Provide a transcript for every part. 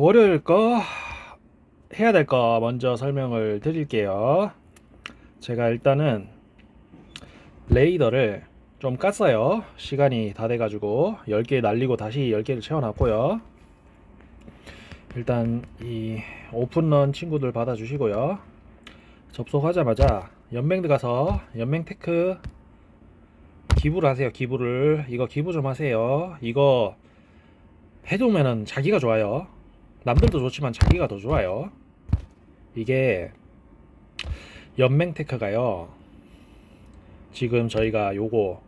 월요일 거 해야 될 거 먼저 설명을 드릴게요. 제가 일단은 레이더를 좀 깠어요. 시간이 다 돼가지고 10개 날리고 다시 10개를 채워놨고요. 일단 이 오픈런 친구들 받아주시고요. 접속하자마자 연맹 들어가서 연맹 테크 기부를 하세요. 기부를 이거 기부 좀 하세요. 이거 해두면은 자기가 좋아요. 남들도 좋지만 자기가 더 좋아요. 이게 연맹 테크가요. 지금 저희가 요거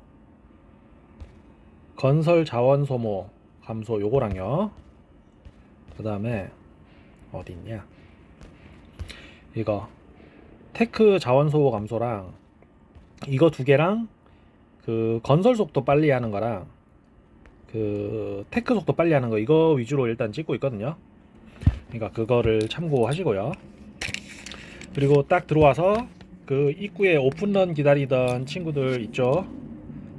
건설 자원 소모 감소 요거랑요. 그 다음에 어디 있냐? 이거 테크 자원 소모 감소랑 이거 두 개랑 그 건설 속도 빨리 하는 거랑 그 테크 속도 빨리 하는 거 이거 위주로 일단 찍고 있거든요. 그러니까 그거를 참고하시고요. 그리고 딱 들어와서 그 입구에 오픈런 기다리던 친구들 있죠.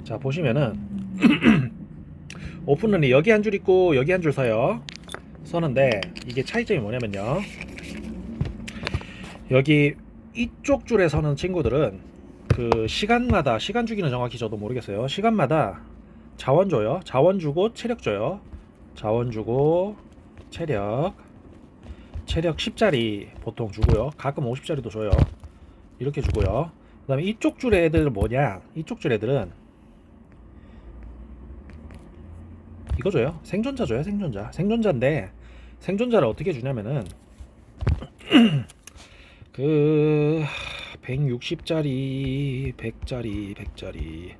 자 보시면은 오픈런이 여기 한 줄 있고 여기 한 줄 서요. 서는데 이게 차이점이 뭐냐면요. 여기 이쪽 줄에 서는 친구들은 그 시간마다 시간 주기는 정확히 저도 모르겠어요. 시간마다 자원 줘요. 자원 주고 체력 줘요. 자원 주고 체력 체력 10짜리 보통 주고요. 가끔 50짜리도 줘요. 이렇게 주고요. 그 다음에 이쪽 줄 애들은 뭐냐? 이쪽 줄 애들은 이거 줘요. 생존자 줘요. 생존자. 생존자인데 생존자를 어떻게 주냐면은 그 160짜리, 100짜리, 100짜리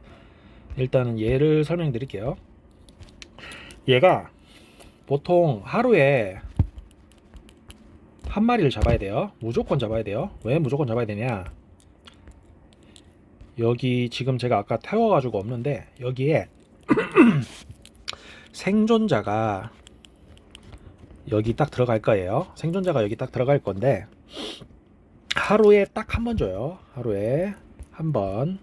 일단은 얘를 설명드릴게요. 얘가 보통 하루에 한 마리를 잡아야 돼요. 무조건 잡아야 돼요. 왜 무조건 잡아야 되냐? 여기 지금 제가 아까 태워가지고 없는데 여기에 생존자가 여기 딱 들어갈 거예요. 생존자가 여기 딱 들어갈 건데 하루에 딱 한 번 줘요. 하루에 한 번.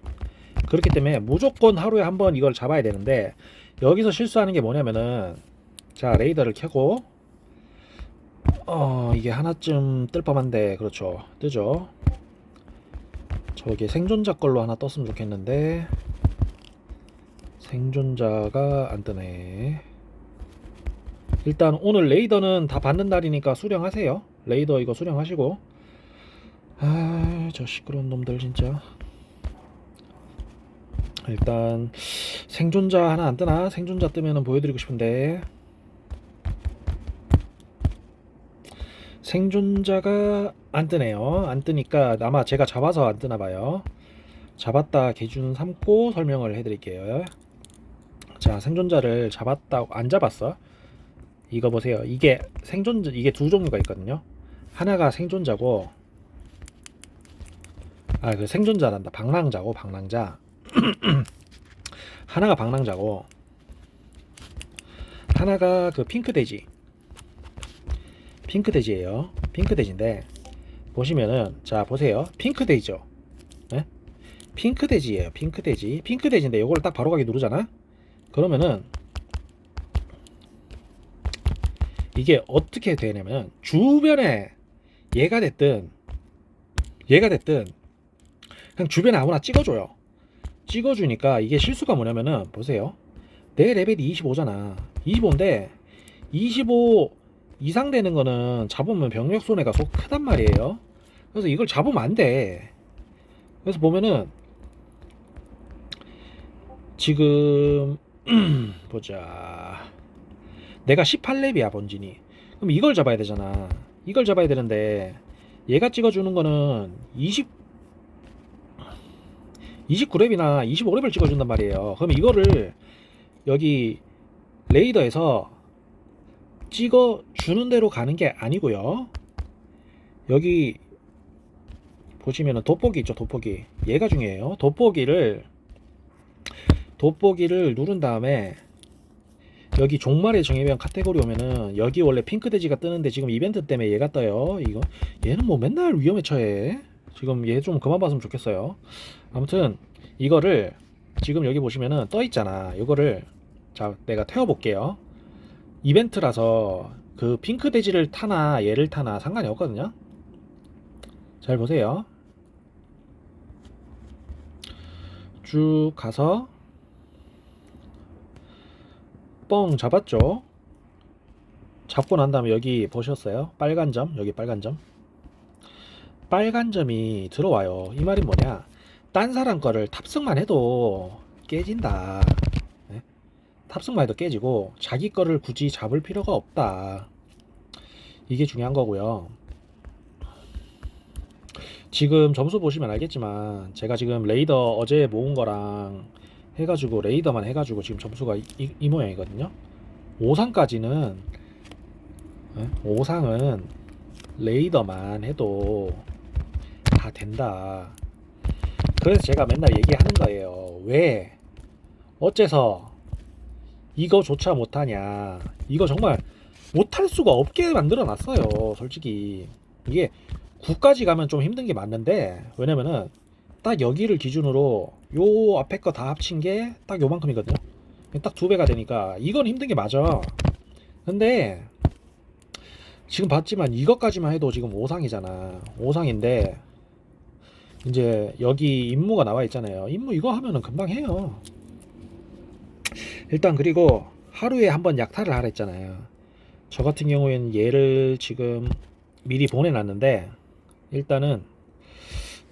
그렇기 때문에 무조건 하루에 한 번 이걸 잡아야 되는데 여기서 실수하는 게 뭐냐면은 자 레이더를 켜고 어 이게 하나쯤 뜰 법한데 그렇죠. 뜨죠? 저게 생존자 걸로 하나 떴으면 좋겠는데. 생존자가 안 뜨네. 일단 오늘 레이더는 다 받는 날이니까 수령하세요. 레이더 이거 수령하시고. 아 저 시끄러운 놈들 진짜. 일단 생존자 하나 안 뜨나? 생존자 뜨면은 보여드리고 싶은데 생존자가 안 뜨네요. 안 뜨니까 아마 제가 잡아서 안 뜨나 봐요. 잡았다 기준 삼고 설명을 해드릴게요. 자, 생존자를 잡았다고 안 잡았어. 이거 보세요. 이게 생존자 이게 두 종류가 있거든요. 하나가 생존자고 아 그 생존자란다. 방랑자고 방랑자. 하나가 방랑자고 하나가 그 핑크 돼지. 핑크 돼지예요. 핑크 돼지인데 보시면은 자 보세요. 핑크 돼지죠. 네? 핑크 돼지예요. 핑크 돼지. 핑크 돼지인데 이걸 딱 바로 가기 누르잖아. 그러면은 이게 어떻게 되냐면 주변에 얘가 됐든 얘가 됐든 그냥 주변에 아무나 찍어줘요. 찍어주니까 이게 실수가 뭐냐면은 보세요. 내 레벨이 25잖아. 25인데 25 이상 되는 거는 잡으면 병력 손해가 속 크단 말이에요. 그래서 이걸 잡으면 안 돼. 그래서 보면은 지금 보자. 내가 18렙이야 본진이. 그럼 이걸 잡아야 되잖아. 이걸 잡아야 되는데 얘가 찍어주는 거는 20 29렙이나 25렙을 찍어준단 말이에요. 그럼 이거를 여기 레이더에서 찍어 주는 대로 가는 게 아니고요. 여기 보시면은 돋보기 있죠, 돋보기. 얘가 중요해요. 돋보기를 돋보기를 누른 다음에 여기 종말의 정예병 카테고리 오면은 여기 원래 핑크 돼지가 뜨는데 지금 이벤트 때문에 얘가 떠요. 이거 얘는 뭐 맨날 위험에 처해. 지금 얘 좀 그만 봤으면 좋겠어요. 아무튼 이거를 지금 여기 보시면은 떠 있잖아. 이거를 자 내가 태워 볼게요. 이벤트라서 그 핑크 돼지를 타나 얘를 타나 상관이 없거든요. 잘 보세요. 쭉 가서 뻥 잡았죠. 잡고 난 다음에 여기 보셨어요? 빨간 점, 여기 빨간 점. 빨간 점이 들어와요. 이 말이 뭐냐? 딴 사람 거를 탑승만 해도 깨진다. 네? 탑승만 해도 깨지고 자기 거를 굳이 잡을 필요가 없다. 이게 중요한 거고요. 지금 점수 보시면 알겠지만 제가 지금 레이더 어제 모은 거랑 해가지고 레이더만 해가지고 지금 점수가 이, 이- 이 모양이거든요. 5상까지는 5상은 레이더만 해도 다 된다. 그래서 제가 맨날 얘기하는 거예요. 왜 어째서 이거조차 못하냐? 이거 정말 못할 수가 없게 만들어 놨어요. 솔직히 이게 9까지 가면 좀 힘든 게 맞는데 왜냐면은 딱 여기를 기준으로 요 앞에 거 다 합친 게 딱 요만큼이거든요. 딱 두 배가 되니까 이건 힘든 게 맞아. 근데 지금 봤지만 이것까지만 해도 지금 5상이잖아. 5상인데 이제 여기 임무가 나와 있잖아요. 임무 이거 하면은 금방 해요. 일단 그리고 하루에 한 번 약탈을 하라 했잖아요. 저 같은 경우에는 얘를 지금 미리 보내놨는데 일단은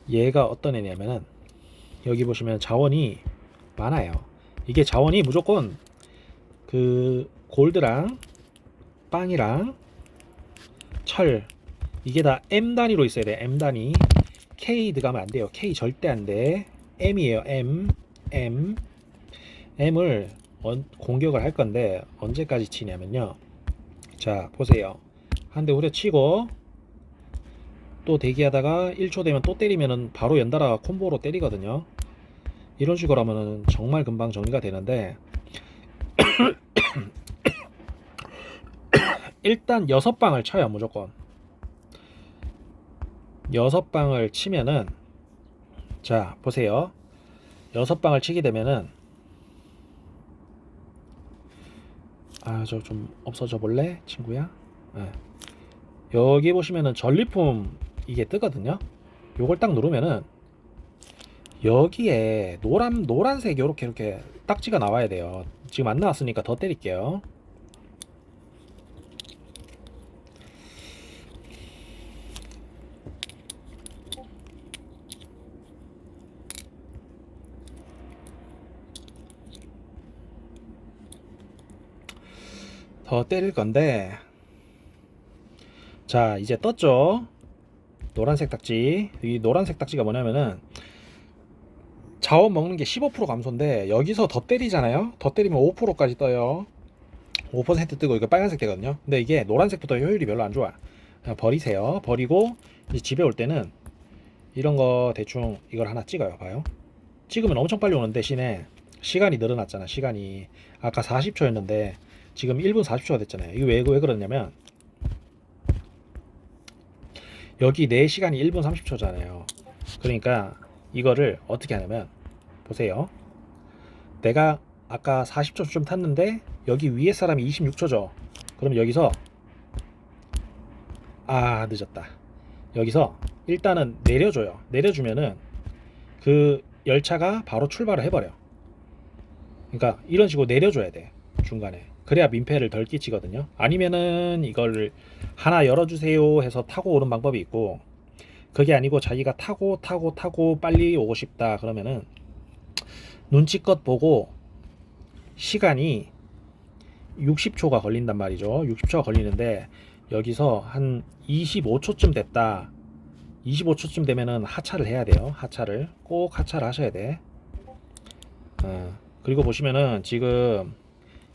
얘가 어떤 애냐면은 여기 보시면 자원이 많아요. 이게 자원이 무조건 그 골드랑 빵이랑 철 이게 다 M 단위로 있어야 돼. M 단위. K 들어가면 안 돼요. K 절대 안 돼. M이에요. M M M을 언- 공격을 할 건데 언제까지 치냐면요. 자 보세요. 한 대 후려치고 또 대기하다가 1초 되면 또 때리면은 바로 연달아 콤보로 때리거든요. 이런 식으로 하면은 정말 금방 정리가 되는데 일단 여섯 방을 쳐요 무조건 여섯 방을 치면은 자 보세요 여섯 방을 치게 되면은 아 저 좀 없어져 볼래 친구야? 예. 여기 보시면은 전리품 이게 뜨거든요. 요걸 딱 누르면은 여기에 노란 노란색 요렇게 이렇게 딱지가 나와야 돼요. 지금 안 나왔으니까 더 때릴게요 더 때릴 건데. 자 이제 떴죠? 노란색 딱지. 이 노란색 딱지가 뭐냐면은 자원 먹는 게 15% 감소인데 여기서 더 때리잖아요? 더 때리면 5%까지 떠요. 5% 뜨고 이거 빨간색 되거든요. 근데 이게 노란색부터 효율이 별로 안 좋아. 그냥 버리세요. 버리고 이제 집에 올 때는 이런 거 대충 이걸 하나 찍어요. 봐요. 찍으면 엄청 빨리 오는 대신에. 시간이 늘어났잖아 시간이. 아까 40초였는데 지금 1분 40초가 됐잖아요. 이거 왜, 왜 그러냐면 여기 내 시간이 1분 30초잖아요. 그러니까 이거를 어떻게 하냐면 보세요. 내가 아까 40초 좀 탔는데 여기 위에 사람이 26초죠. 그럼 여기서 아 늦었다. 여기서 일단은 내려줘요. 내려주면은 그 열차가 바로 출발을 해버려. 그러니까 이런 식으로 내려줘야 돼 중간에. 그래야 민폐를 덜 끼치거든요. 아니면은 이걸 하나 열어주세요 해서 타고 오는 방법이 있고 그게 아니고 자기가 타고 타고 타고 빨리 오고 싶다 그러면은 눈치껏 보고 시간이 60초가 걸린단 말이죠. 60초가 걸리는데 여기서 한 25초쯤 됐다. 25초쯤 되면은 하차를 해야 돼요. 하차를 꼭 하차를 하셔야 돼. 어, 그리고 보시면은 지금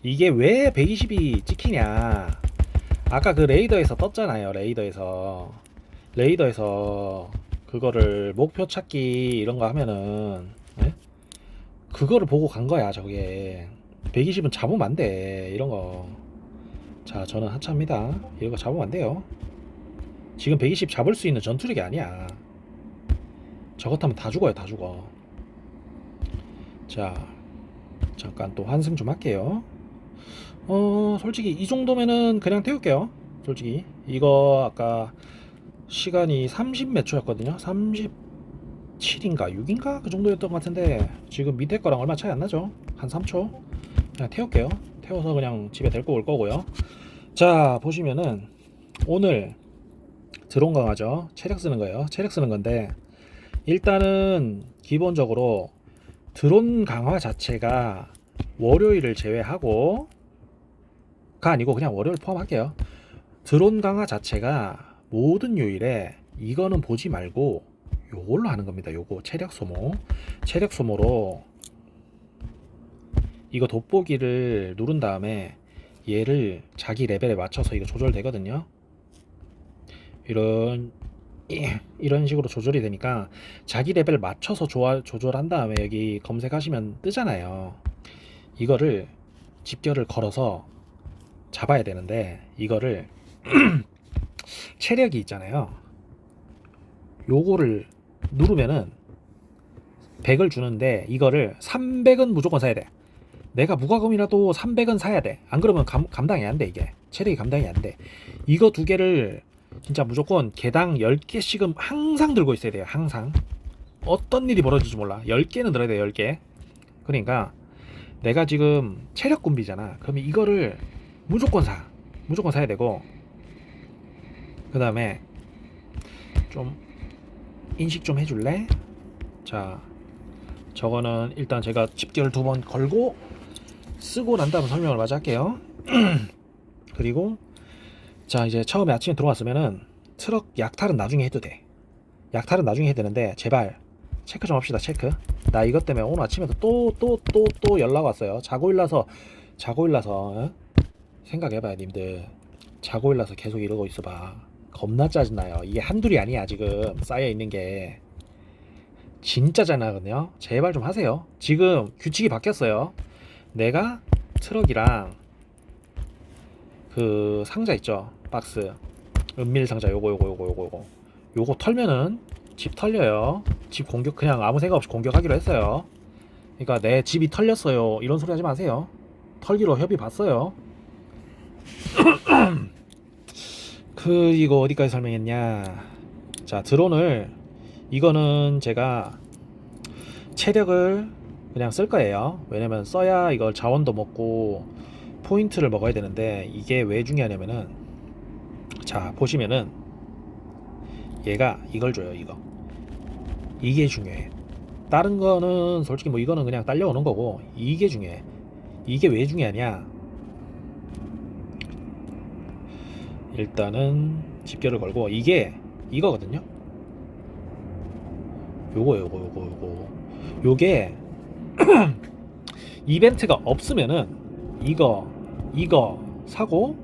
이게 왜 120이 찍히냐? 아까 그 레이더에서 떴잖아요 레이더에서. 레이더에서 그거를 목표 찾기 이런 거 하면은 예? 그거를 보고 간 거야 저게. 120은 잡으면 안돼 이런 거자 저는 하차합니다. 이런 거 잡으면 안 돼요. 지금 120 잡을 수 있는 전투력이 아니야. 저것 하면 다 죽어요 다 죽어. 자 잠깐 또 환승 좀 할게요 어 솔직히 이 정도면은 그냥 태울게요. 솔직히. 이거 아까 시간이 30 몇 초였거든요. 37인가 6인가? 그 정도였던 것 같은데 지금 밑에 거랑 얼마 차이 안 나죠? 한 3초? 그냥 태울게요. 태워서 그냥 집에 데리고 올 거고요. 자 보시면은 오늘 드론 강화죠. 체력 쓰는 거예요. 체력 쓰는 건데 일단은 기본적으로 드론 강화 자체가 월요일을 제외하고 가 아니고 그냥 월요일 포함할게요. 드론 강화 자체가 모든 요일에 이거는 보지 말고 요걸로 하는 겁니다. 요거 체력 소모. 체력 소모로 이거 돋보기를 누른 다음에 얘를 자기 레벨에 맞춰서 이거 조절되거든요. 이런 이런 식으로 조절이 되니까 자기 레벨 맞춰서 조절한 다음에 여기 검색하시면 뜨잖아요. 이거를 집결을 걸어서 잡아야 되는데 이거를 체력이 있잖아요. 요거를 누르면은 100을 주는데 이거를 300은 무조건 사야 돼. 내가 무과금이라도 300은 사야 돼. 안 그러면 감, 감당이 안 돼, 이게. 체력이 감당이 안 돼. 이거 두 개를 진짜 무조건 개당 10개씩은 항상 들고 있어야 돼요. 항상. 어떤 일이 벌어질지 몰라. 10개는 들어야 돼요. 10개. 그러니까 내가 지금 체력 군비잖아. 그러면 이거를 무조건 사. 무조건 사야 되고 그 다음에 좀 인식 좀 해줄래? 자 저거는 일단 제가 집결 두 번 걸고 쓰고 난 다음 설명을 마저 할게요. 그리고 자 이제 처음에 아침에 들어왔으면은 트럭 약탈은 나중에 해도 돼 약탈은 나중에 해야 되는데 제발 체크 좀 합시다 체크 나 이것 때문에 오늘 아침에도 또 또 또 또 연락 왔어요. 자고 일어나서 자고 일어나서 어? 생각해봐요 님들. 자고 일어나서 계속 이러고 있어봐. 겁나 짜증나요. 이게 한둘이 아니야 지금. 쌓여 있는 게. 진짜 짜증나거든요. 제발 좀 하세요. 지금 규칙이 바뀌었어요. 내가 트럭이랑 그 상자 있죠? 박스. 은밀 상자. 요거 요거 요거 요거 요거. 요거 털면은 집 털려요. 집 공격 그냥 아무 생각 없이 공격하기로 했어요. 그러니까 내 집이 털렸어요. 이런 소리 하지 마세요. 털기로 협의 봤어요. 그 이거 어디까지 설명했냐. 자 드론을 이거는 제가 체력을 그냥 쓸 거예요. 왜냐면 써야 이걸 자원도 먹고 포인트를 먹어야 되는데 이게 왜 중요하냐면은 자 보시면은 얘가 이걸 줘요 이거. 이게 중요해. 다른 거는 솔직히 뭐 이거는 그냥 딸려오는 거고 이게 중요해. 이게 왜 중요하냐? 일단은 집결을 걸고 이게 이거거든요. 요거 요거 요거 요거. 요게 이벤트가 없으면은 이거 이거 사고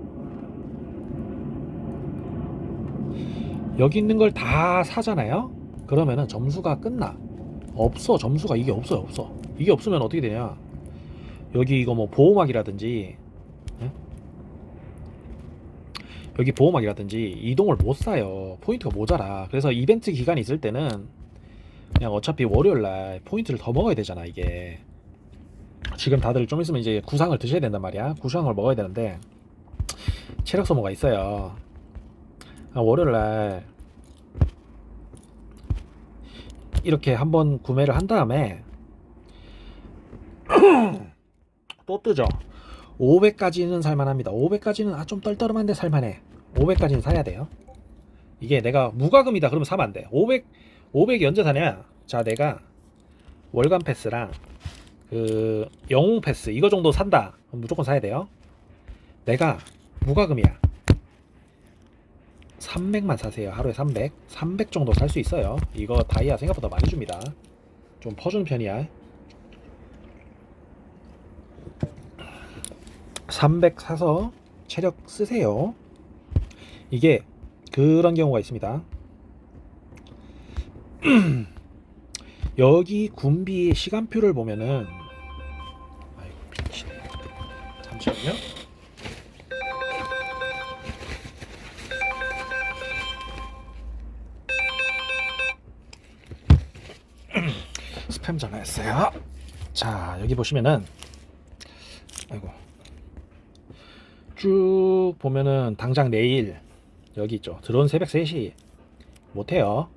여기 있는 걸 다 사잖아요? 그러면은 점수가 끝나. 없어 점수가 이게 없어요 없어. 이게 없으면 어떻게 되냐? 여기 이거 뭐 보호막이라든지 예? 여기 보호막이라든지 이동을 못 사요. 포인트가 모자라. 그래서 이벤트 기간이 있을 때는 그냥 어차피 월요일 날 포인트를 더 먹어야 되잖아 이게. 지금 다들 좀 있으면 이제 구상을 드셔야 된단 말이야. 구상을 먹어야 되는데 체력 소모가 있어요. 아, 월요일 날 이렇게 한번 구매를 한 다음에 또 뜨죠. 500까지는 살만합니다. 500까지는 아 좀 떨떠름한데 살만해. 500까지는 사야 돼요. 이게 내가 무과금이다 그러면 사면 안 돼. 500 500이 언제 사냐? 자 내가 월간 패스랑 그 영웅 패스 이거 정도 산다 무조건 사야 돼요 내가 무과금이야 300만 사세요. 하루에 300 300 정도 살 수 있어요. 이거 다이아 생각보다 많이 줍니다. 좀 퍼주는 편이야. 300 사서 체력 쓰세요. 이게 그런 경우가 있습니다. 여기 군비 시간표를 보면은 아이고 미치네 잠시만요 스팸 전화했어요 자 여기 보시면은 아이고 쭉 보면은 당장 내일 여기 있죠. 드론 새벽 3시 못 해요.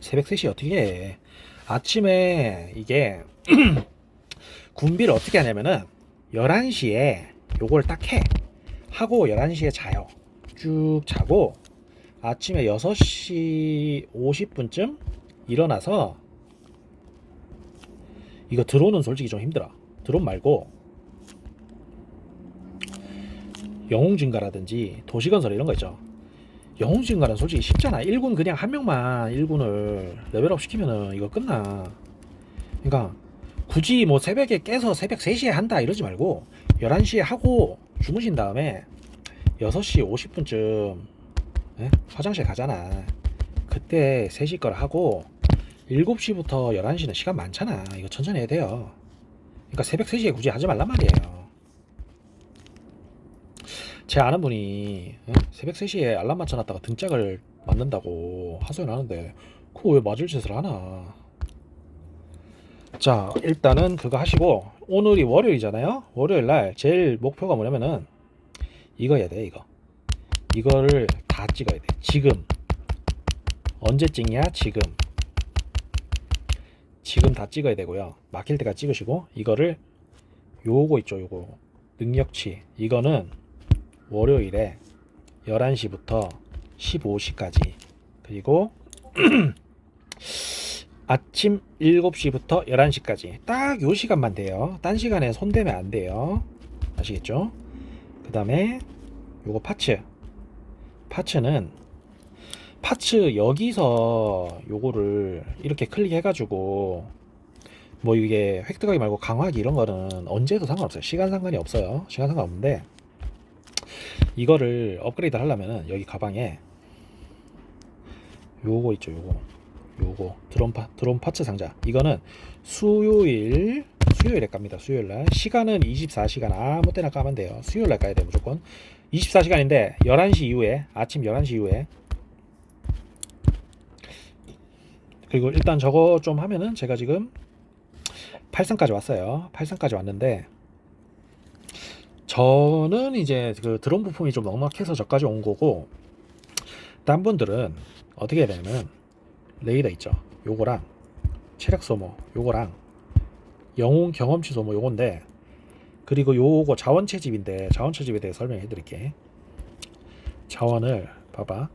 새벽 3시 어떻게 해? 아침에 이게 군비를 어떻게 하냐면은 11시에 요걸 딱 해. 하고 11시에 자요. 쭉 자고 아침에 6시 50분쯤 일어나서 이거 드론은 솔직히 좀 힘들어. 드론 말고 영웅 증가라든지 도시 건설 이런 거 있죠. 영웅 증가는 솔직히 쉽잖아. 1군 그냥 한 명만 1군을 레벨업 시키면은 이거 끝나. 그러니까 굳이 뭐 새벽에 깨서 새벽 3시에 한다 이러지 말고 11시에 하고 주무신 다음에 6시 50분쯤 예? 화장실 가잖아. 그때 3시 걸 하고 7시부터 11시는 시간 많잖아. 이거 천천히 해야 돼요. 그러니까 새벽 3시에 굳이 하지 말란 말이에요. 제 아는 분이 예? 새벽 3시에 알람 맞춰놨다가 등짝을 맞는다고 하소연 하는데 그거 왜 맞을 짓을 하나. 자 일단은 그거 하시고 오늘이 월요일이잖아요. 월요일 날 제일 목표가 뭐냐면은 이거 해야 돼 이거. 이거를 다 찍어야 돼. 지금 언제 찍냐? 지금 지금 다 찍어야 되고요. 막힐 때까지 찍으시고 이거를 요거 있죠. 요거 능력치 이거는 월요일에 11시부터 15시까지 그리고 아침 7시부터 11시까지 딱 요 시간만 돼요. 딴 시간에 손대면 안 돼요. 아시겠죠? 그 다음에 요거 파츠 파츠는 파츠 여기서 요거를 이렇게 클릭해가지고 뭐 이게 획득하기 말고 강화하기 이런 거는 언제 해도 상관없어요. 시간 상관이 없어요. 시간 상관없는데 이거를 업그레이드 하려면은 여기 가방에 요거 있죠. 요거 요거 드론 파 드론 파츠 상자 이거는 수요일 수요일에 깝니다. 수요일 날 시간은 24시간 아무 때나 까면 돼요. 수요일 날 까야 돼 무조건 24시간인데 11시 이후에 아침 11시 이후에 그리고 일단 저거 좀 하면은 제가 지금 8선까지 왔어요. 8선까지 왔는데 저는 이제 그 드론 부품이 좀 넉넉해서 저까지 온 거고 딴 분들은 어떻게 해야 되냐면 레이더 있죠. 요거랑 체력 소모 요거랑 영웅 경험치 소모 요건데 그리고 요거 자원 채집인데 자원 채집에 대해 설명해 드릴게. 자원을 봐봐.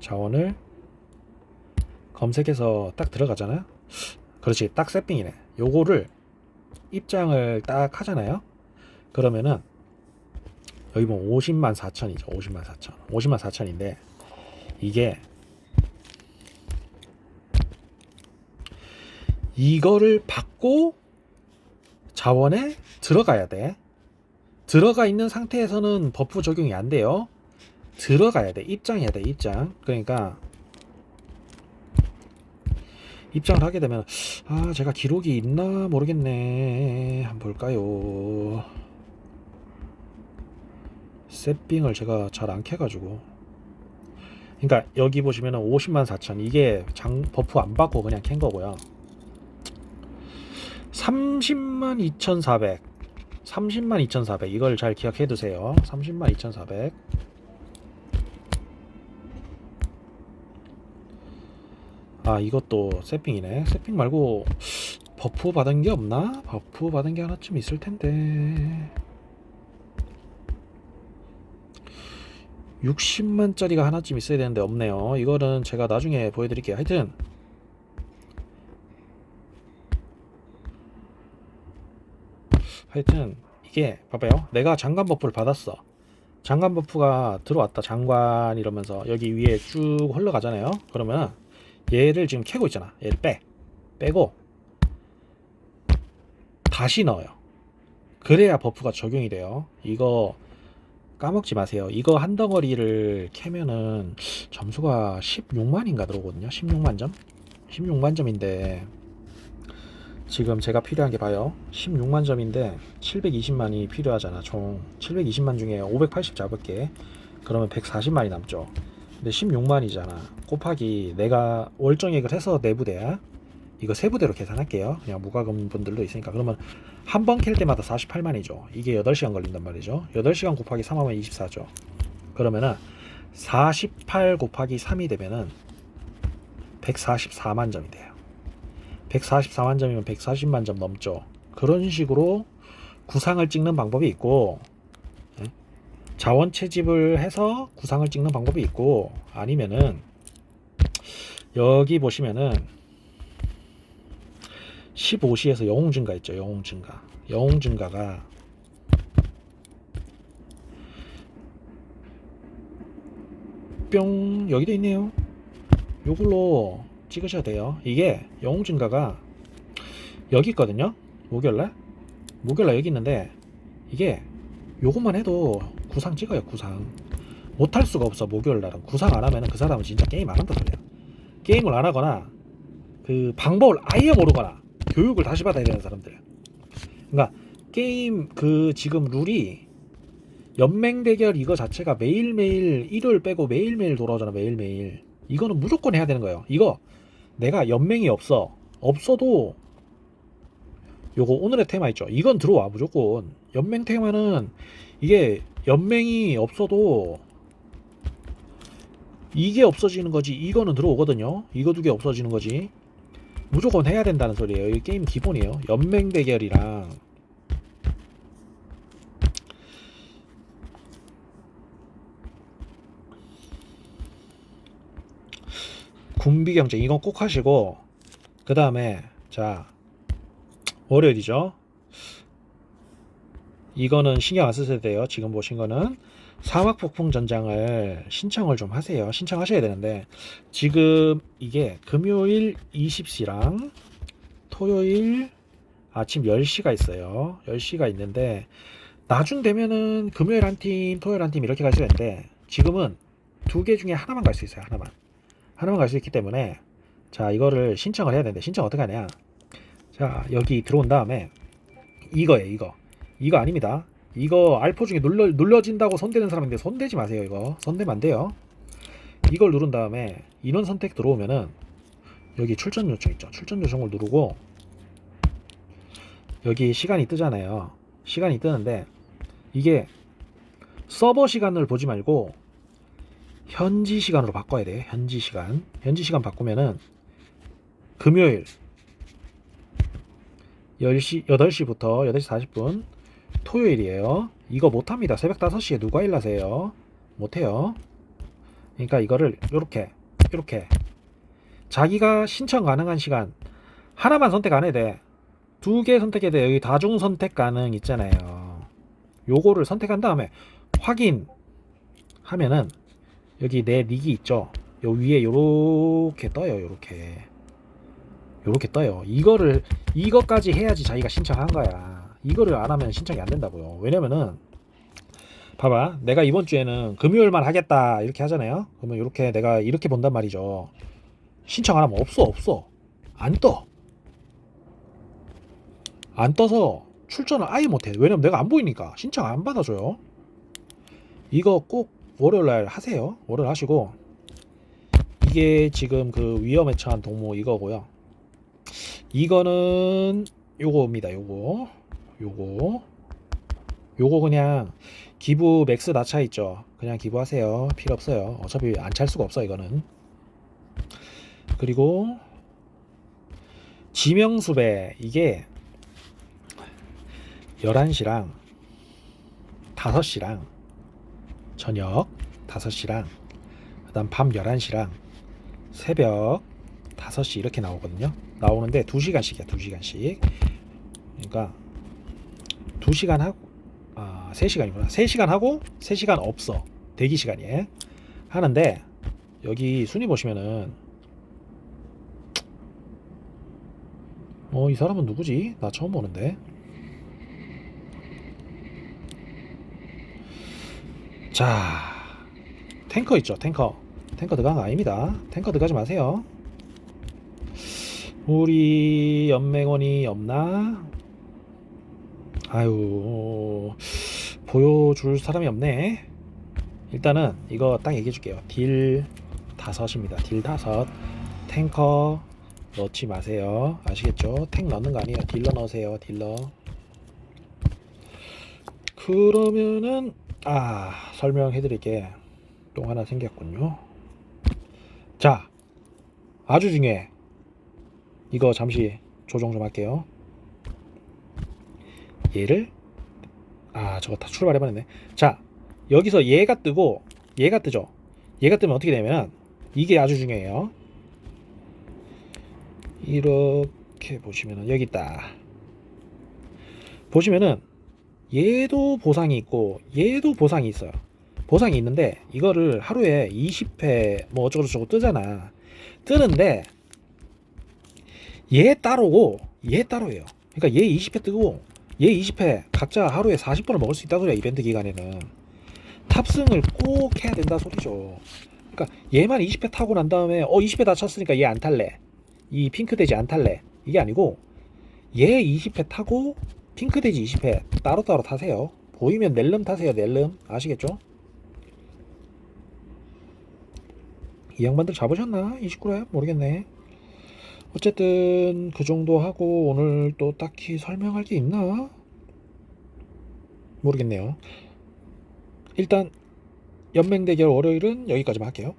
자원을 검색해서 딱 들어가잖아요. 그렇지. 딱 세핑이네. 요거를 입장을 딱 하잖아요. 그러면은 여기 보면 50만 4천이죠. 50만 4천. 50만 4천인데 이게 이거를 받고 자원에 들어가야 돼. 들어가 있는 상태에서는 버프 적용이 안 돼요. 들어가야 돼. 입장해야 돼. 입장. 그러니까 입장을 하게 되면 아 제가 기록이 있나 모르겠네. 한번 볼까요? 세핑을 제가 잘 안 캐가지고 그러니까 여기 보시면은 50만 4천 이게 장 버프 안 받고 그냥 캔 거고요. 30만 2,400 30만 2,400 이걸 잘 기억해 두세요. 30만 2,400 아 이것도 세핑이네. 세핑 말고 버프 받은 게 없나? 버프 받은 게 하나쯤 있을 텐데. 60만짜리가 하나쯤 있어야 되는데 없네요. 이거는 제가 나중에 보여드릴게요. 하여튼 하여튼 이게 봐봐요. 내가 장관 버프를 받았어. 장관 버프가 들어왔다. 장관 이러면서 여기 위에 쭉 흘러가잖아요. 그러면 얘를 지금 캐고 있잖아. 얘를 빼. 빼고 다시 넣어요. 그래야 버프가 적용이 돼요. 이거 까먹지 마세요. 이거 한 덩어리를 캐면은 점수가 16만인가 들어오거든요. 16만 점? 16만 점인데 지금 제가 필요한 게 봐요. 16만 점인데 720만이 필요하잖아. 총 720만 중에 580 잡을게. 그러면 140만이 남죠. 근데 16만이잖아. 곱하기 내가 월정액을 해서 내부대야. 이거 세부대로 계산할게요. 그냥 무과금 분들도 있으니까. 그러면 한 번 캘 때마다 48만이죠. 이게 8시간 걸린단 말이죠. 8시간 곱하기 3하면 24죠. 그러면은 48 곱하기 3이 되면은 144만 점이 돼요. 144만 점이면 140만 점 넘죠. 그런 식으로 구상을 찍는 방법이 있고 예? 자원 채집을 해서 구상을 찍는 방법이 있고 아니면은 여기 보시면은 15시에서 영웅 증가 있죠. 영웅 증가. 영웅 증가가 뿅 여기도 있네요. 요걸로 찍으셔야 돼요. 이게 영웅 증가가 여기 있거든요. 목요일날 목요일날 여기 있는데 이게 요것만 해도 구상 찍어요. 구상 못할 수가 없어. 목요일 날은 구상 안 하면은 그 사람은 진짜 게임 안 한다 소리야. 게임을 안 하거나 그 방법을 아예 모르거나 교육을 다시 받아야 되는 사람들. 그러니까 게임 그 지금 룰이 연맹 대결 이거 자체가 매일매일 일요일 빼고 매일매일 돌아오잖아 매일매일 이거는 무조건 해야 되는 거예요 이거 내가 연맹이 없어 없어도 요거 오늘의 테마 있죠 이건 들어와 무조건 연맹 테마는 이게 연맹이 없어도 이게 없어지는 거지 이거는 들어오거든요. 이거 두 개 없어지는 거지. 무조건 해야 된다는 소리예요. 이 게임 기본이에요. 연맹 대결이랑. 군비 경쟁 이건 꼭 하시고 그 다음에 자 월요일이죠. 이거는 신경 안 쓰셔도 돼요. 지금 보신 거는 사막 폭풍 전장을 신청을 좀 하세요. 신청하셔야 되는데 지금 이게 금요일 20시랑 토요일 아침 10시가 있어요. 10시가 있는데 나중 되면은 금요일 한 팀, 토요일 한 팀 이렇게 갈 수가 있는데 지금은 두 개 중에 하나만 갈 수 있어요. 하나만. 하나만 갈 수 있기 때문에 자 이거를 신청을 해야 되는데 신청 어떻게 하냐 자 여기 들어온 다음에 이거예요 이거 이거 아닙니다 이거 알포 중에 눌러, 눌러진다고 손대는 사람인데 손대지 마세요 이거 손대면 안 돼요 이걸 누른 다음에 인원 선택 들어오면은 여기 출전 요청 있죠 출전 요청을 누르고 여기 시간이 뜨잖아요 시간이 뜨는데 이게 서버 시간을 보지 말고 현지 시간으로 바꿔야 돼요. 현지 시간. 현지 시간 바꾸면은 금요일 10시 8시부터 8시 40분 토요일이에요. 이거 못 합니다. 새벽 5시에 누가 일하세요? 못 해요. 그러니까 이거를 요렇게 요렇게 자기가 신청 가능한 시간 하나만 선택 안 해도 돼. 두 개 선택해야 돼. 여기 다중 선택 가능 있잖아요. 요거를 선택한 다음에 확인 하면은 여기 내 닉이 있죠. 요 위에 요렇게 떠요. 요렇게. 요렇게 떠요. 이거를 이것까지 해야지 자기가 신청한 거야. 이거를 안 하면 신청이 안 된다고요. 왜냐면은 봐봐. 내가 이번 주에는 금요일만 하겠다. 이렇게 하잖아요. 그러면 이렇게 내가 이렇게 본단 말이죠. 신청 안 하면 없어. 없어. 안 떠. 안 떠서 출전을 아예 못 해. 왜냐면 내가 안 보이니까 신청 안 받아줘요. 이거 꼭 월요일 날 하세요. 월요일 하시고 이게 지금 그 위험에 처한 동무 이거고요. 이거는 요거입니다. 요거 요거 요거 그냥 기부 맥스 낮춰 있죠. 그냥 기부하세요. 필요 없어요. 어차피 안 찰 수가 없어 이거는. 그리고 지명수배 이게 11시랑 5시랑 저녁 5시랑 그다음 밤 11시랑 새벽 5시 이렇게 나오거든요. 나오는데 2시간씩이야. 2시간씩. 그러니까 2시간 하고 아, 3시간이구나. 3시간 하고 3시간 없어. 대기 시간이에. 하는데 여기 순위 보시면은 어, 이 사람은 누구지? 나 처음 보는데. 자, 탱커 있죠, 탱커. 탱커 들어간 거 아닙니다. 탱커 들어가지 마세요. 우리 연맹원이 없나? 아유, 보여줄 사람이 없네. 일단은 이거 딱 얘기해 줄게요. 딜 다섯입니다. 딜 다섯. 탱커 넣지 마세요. 아시겠죠? 택 넣는 거 아니에요. 딜러 넣으세요. 딜러. 그러면은 아 설명해 드릴게 또 하나 생겼군요. 자 아주 중요해. 이거 잠시 조정 좀 할게요. 얘를 아 저거 다 출발해버렸네. 자 여기서 얘가 뜨고 얘가 뜨죠. 얘가 뜨면 어떻게 되냐면 이게 아주 중요해요. 이렇게 보시면은 여기 있다. 보시면은 얘도 보상이 있고 얘도 보상이 있어요. 보상이 있는데 이거를 하루에 20회 뭐 어쩌고저쩌고 뜨잖아. 뜨는데 얘 따로고 얘 따로예요. 그러니까 얘 20회 뜨고 얘 20회 각자 하루에 40번을 먹을 수 있다 소리야 이벤트 기간에는 탑승을 꼭 해야 된다 소리죠. 그러니까 얘만 20회 타고 난 다음에 어 20회 다 찼으니까 얘 안 탈래. 이 핑크 돼지 안 탈래. 이게 아니고 얘 20회 타고 핑크 돼지 20회 따로따로 타세요. 보이면 낼름 타세요. 낼름 아시겠죠? 이 양반들 잡으셨나? 29회 모르겠네. 어쨌든 그 정도 하고 오늘 또 딱히 설명할 게 있나? 모르겠네요. 일단 연맹 대결 월요일은 여기까지만 할게요.